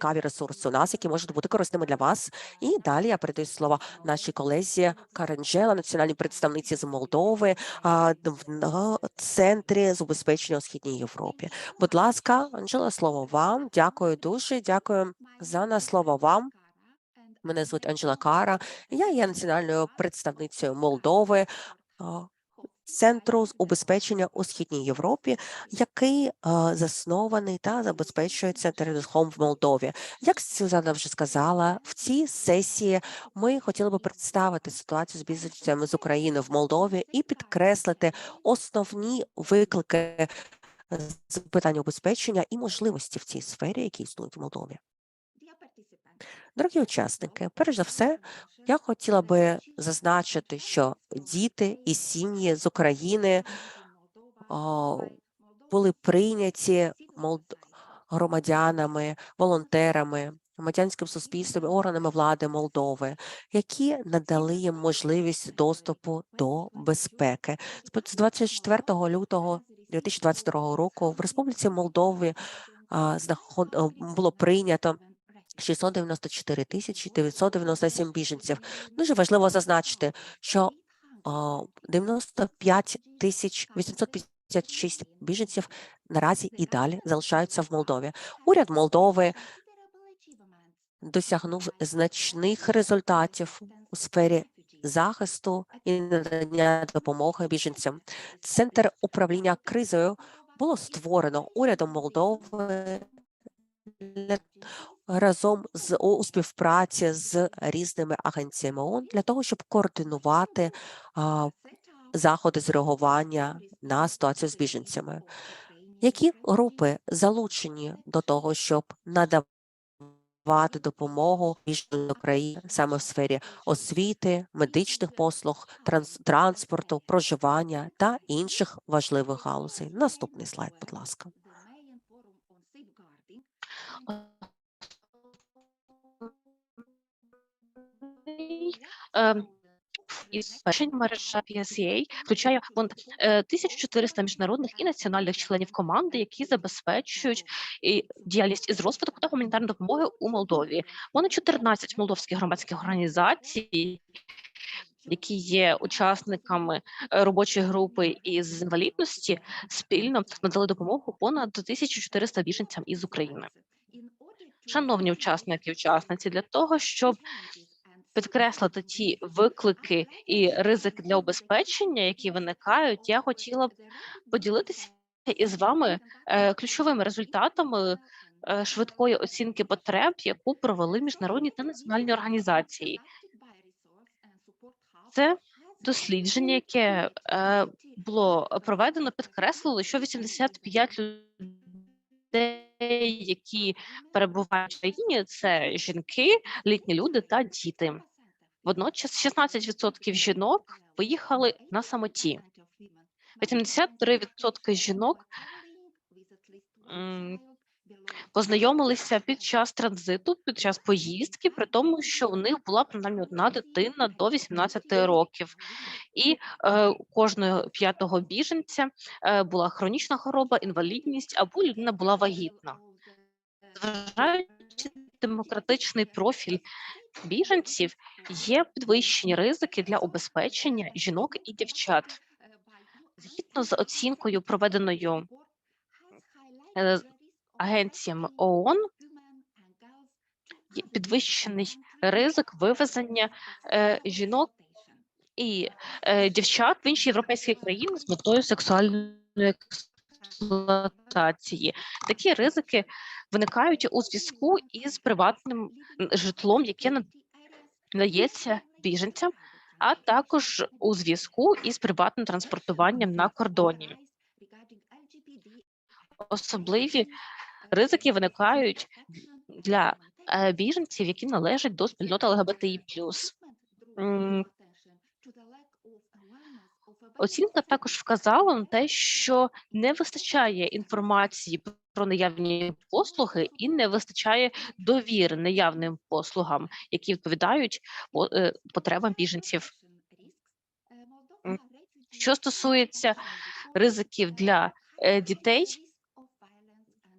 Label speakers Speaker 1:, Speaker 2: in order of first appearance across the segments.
Speaker 1: цікаві ресурси у нас, які можуть бути корисними для вас. І далі я передаю слово нашій колезі Каренджела, національній представниці з Молдови, а, в центрі забезпечення у східній Європі. Будь ласка, Анжела, слово вам. Дякую дуже. Дякую за на слово вам. Мене звуть Анжела Кара. Я є національною представницею Молдови. Центру з убезпечення у східній Європі, який е, заснований та забезпечує центр Home в Молдові. Як Сюзанна вже сказала, в цій сесії ми хотіли би представити ситуацію з бізнесами з України в Молдові і підкреслити основні виклики з питання убезпечення і можливості в цій сфері, які існують в Молдові. Дорогі учасники, перш за все, я хотіла би зазначити, що діти і сім'ї з України а, були прийняті молд... громадянами, волонтерами, громадянським суспільством, органами влади Молдови, які надали їм можливість доступу до безпеки. З 24 лютого 2022 року в Республіці Молдові а, знаход... було прийнято 694 тисячі 997 біженців. Дуже важливо зазначити, що а, 95 тисяч 856 біженців наразі і далі залишаються в Молдові. Уряд Молдови досягнув значних результатів у сфері захисту і надання допомоги біженцям. Центр управління кризою було створено урядом Молдови разом з у співпраці з різними агенціями ООН для того, щоб координувати а, заходи з реагування на ситуацію з біженцями. Які групи залучені до того, щоб надавати допомогу біженцям України саме в сфері освіти, медичних послуг, транс, транспорту, проживання та інших важливих галузей? Наступний слайд, будь ласка.
Speaker 2: Першень мережа PSA включає понад е, 1400 міжнародних і національних членів команди, які забезпечують діяльність із розвитку та гуманітарної допомоги у Молдові. Понад 14 молдовських громадських організацій. Які є учасниками е, робочої групи із інвалідності, спільно надали допомогу понад 1400 біженцям із України. Шановні учасники і учасниці, для того, щоб підкреслити ті виклики і ризики для убезпечення, які виникають, я хотіла б поділитися із вами е, ключовими результатами е, швидкої оцінки потреб, яку провели міжнародні та національні організації. Це дослідження, яке е, було проведено, підкреслило, що 85 людей, які перебувають в країні, це жінки, літні люди та діти. Водночас 16% жінок виїхали на самоті. 83% жінок познайомилися під час транзиту, під час поїздки, при тому, що у них була принаймні одна дитина до 18 років, і е, кожного п'ятого біженця е, була хронічна хвороба, інвалідність або людина була вагітна. Зважаючи демократичний профіль біженців, є підвищені ризики для убезпечення жінок і дівчат. Згідно з оцінкою, проведеною е, агенціями ООН, підвищений ризик вивезення е, жінок і е, дівчат в інші європейські країни з метою сексуальної експлуатації. Такі ризики виникають у зв'язку із приватним житлом, яке надається біженцям, а також у зв'язку із приватним транспортуванням на кордоні. Особливі ризики виникають для е, біженців, які належать до спільноти ЛГБТІ. Оцінка також вказала на те, що не вистачає інформації про наявні послуги і не вистачає довіри наявним послугам, які відповідають по- е, потребам біженців. Що стосується ризиків для е, дітей,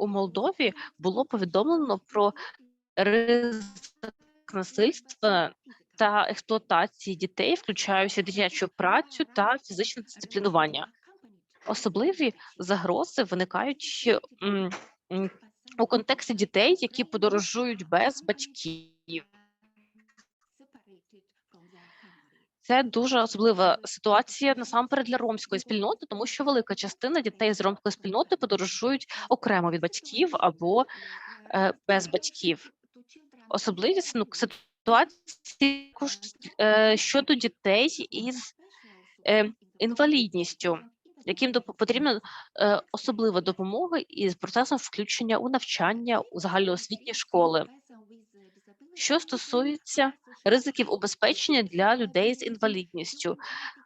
Speaker 2: у Молдові було повідомлено про ризик насильства та експлуатації дітей, включаючи дитячу працю та фізичне дисциплінування. Особливі загрози виникають у контексті дітей, які подорожують без батьків. Це дуже особлива ситуація насамперед для ромської спільноти, тому що велика частина дітей з ромської спільноти подорожують окремо від батьків або е, без батьків. Особливі ну, ситуації е, щодо дітей із е, інвалідністю, яким потрібна е, особлива допомога із процесом включення у навчання у загальноосвітні школи. Що стосується ризиків убезпечення для людей з інвалідністю,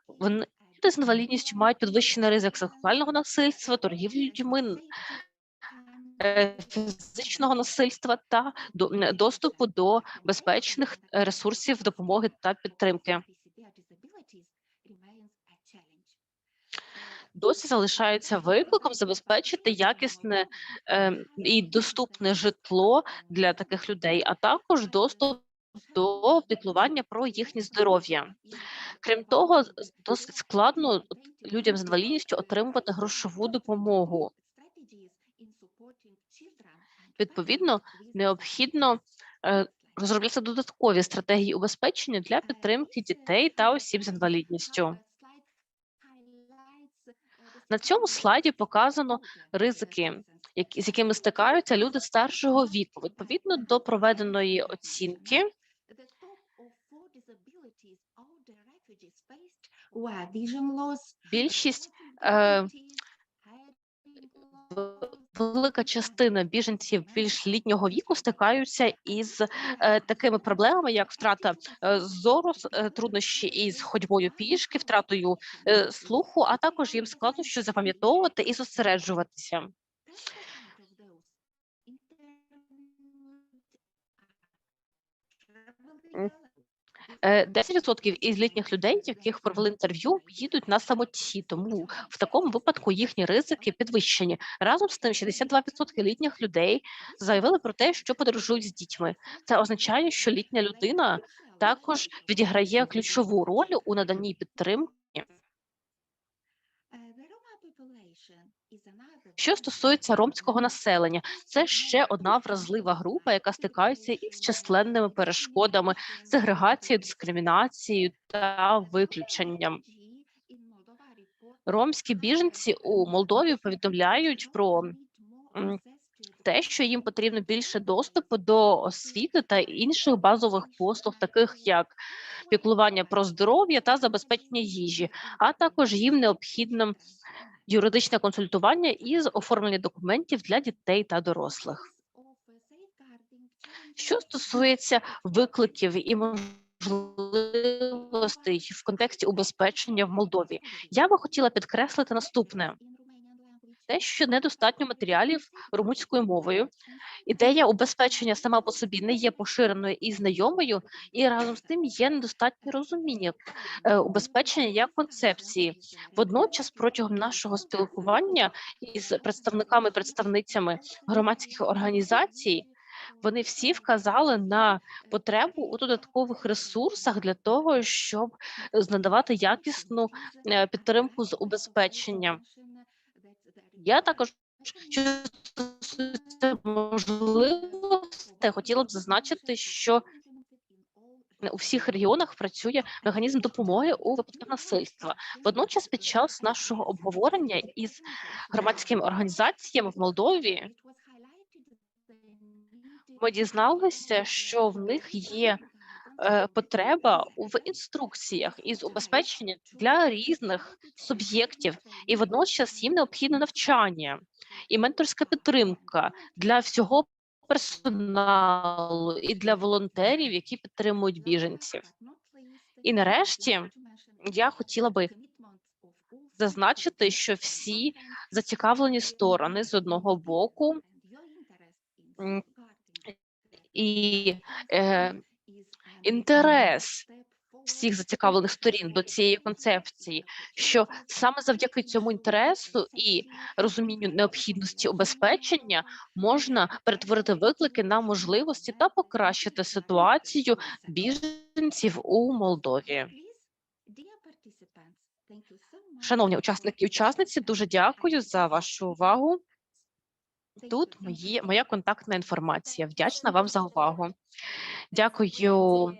Speaker 2: вони люди з інвалідністю мають підвищений ризик сексуального насильства, торгівлі людьми, е, фізичного насильства та доступу до безпечних е, ресурсів допомоги та підтримки. Досі залишається викликом забезпечити якісне е, і доступне житло для таких людей, а також доступ до піклування про їхнє здоров'я. Крім того, досить складно людям з інвалідністю отримувати грошову допомогу. Відповідно, необхідно е, розробляти додаткові стратегії убезпечення для підтримки дітей та осіб з інвалідністю. На цьому слайді показано ризики, які, з якими стикаються люди старшого віку. Відповідно до проведеної оцінки, більшість е, велика частина біженців більш літнього віку стикаються із е, такими проблемами, як втрата е, зору, е, труднощі із ходьбою пішки, втратою слуху, а також їм складно що запам'ятовувати і зосереджуватися. М. Е, 10% із літніх людей, яких провели інтерв'ю, їдуть на самоті, тому в такому випадку їхні ризики підвищені. Разом з тим, 62% літніх людей заявили про те, що подорожують з дітьми. Це означає, що літня людина також відіграє ключову роль у наданні підтримки. Що стосується ромського населення, це ще одна вразлива група, яка стикається із численними перешкодами, сегрегацією, дискримінацією та виключенням. Ромські біженці у Молдові повідомляють про те, що їм потрібно більше доступу до освіти та інших базових послуг, таких як піклування про здоров'я та забезпечення їжі, а також їм необхідно юридичне консультування із оформлення документів для дітей та дорослих. Що стосується викликів і можливостей в контексті убезпечення в Молдові, я би хотіла підкреслити наступне: те, що недостатньо матеріалів румунською мовою, ідея убезпечення сама по собі не є поширеною і знайомою, і разом з тим є недостатнє розуміння е, убезпечення як концепції. Водночас, протягом нашого спілкування із представниками представницями громадських організацій. Вони всі вказали на потребу у додаткових ресурсах для того, щоб е, надавати якісну е, підтримку з убезпечення. Я також що можливостей, хотіла б зазначити, що у всіх регіонах працює механізм допомоги у випадку насильства. Водночас, під час нашого обговорення із громадськими організаціями в Молдові, ми дізналися, що в них є потреба в інструкціях із убезпечення для різних суб'єктів, і водночас їм необхідне навчання і менторська підтримка для всього персоналу і для волонтерів, які підтримують біженців. І нарешті я хотіла би зазначити, що всі зацікавлені сторони з одного боку і е, інтерес всіх зацікавлених сторін до цієї концепції, що саме завдяки цьому інтересу і розумінню необхідності убезпечення можна перетворити виклики на можливості та покращити ситуацію біженців у Молдові. Шановні учасники і учасниці, дуже дякую за вашу увагу. Тут мої, моя контактна інформація. Вдячна вам за увагу. Дякую